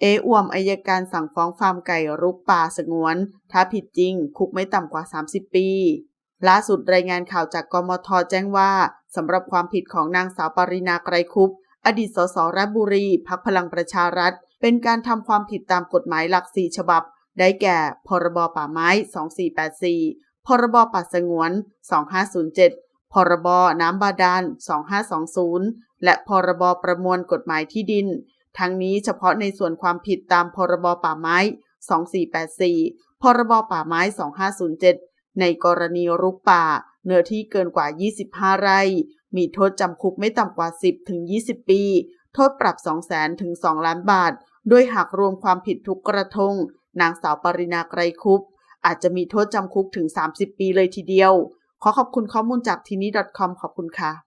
เออวมอายการสั่งฟ้องฟาร์มไก่รุกป่าสงวน ถ้าผิดจริง คุกไม่ต่ำกว่า 30 ปี ล่าสุดรายงานข่าวจากกมทแจ้งว่าสำหรับความผิดของนางสาวปรินาไกรคุปอดีตสสราชบุรีพักพลังประชารัฐ เป็นการทำความผิดตามกฎหมายหลักสี่ฉบับ ได้แก่ พรบป่าไม้ 2484 พรบป่าสงวน 2507 พรบน้ำบาดาล 2520 และพรบประมวลกฎหมายที่ดิน ทั้งนี้เฉพาะในส่วนความผิดตามพรบป่าไม้ 2484 พรบป่าไม้ 2507 ในกรณีรุกป่า เนื้อที่เกินกว่า 25 ไร่ มีโทษจำคุกไม่ต่ำกว่า 10 ถึง 20 ปี โทษปรับ 200,000 ถึง 2 ล้านบาท โดยหากรวมความผิดทุกกระทง นางสาวปรินาไกรคุปอาจจะมีโทษจำคุกถึง 30 ปีเลยทีเดียว ขอขอบคุณข้อมูลจากทีนี้ .com ขอบคุณค่ะ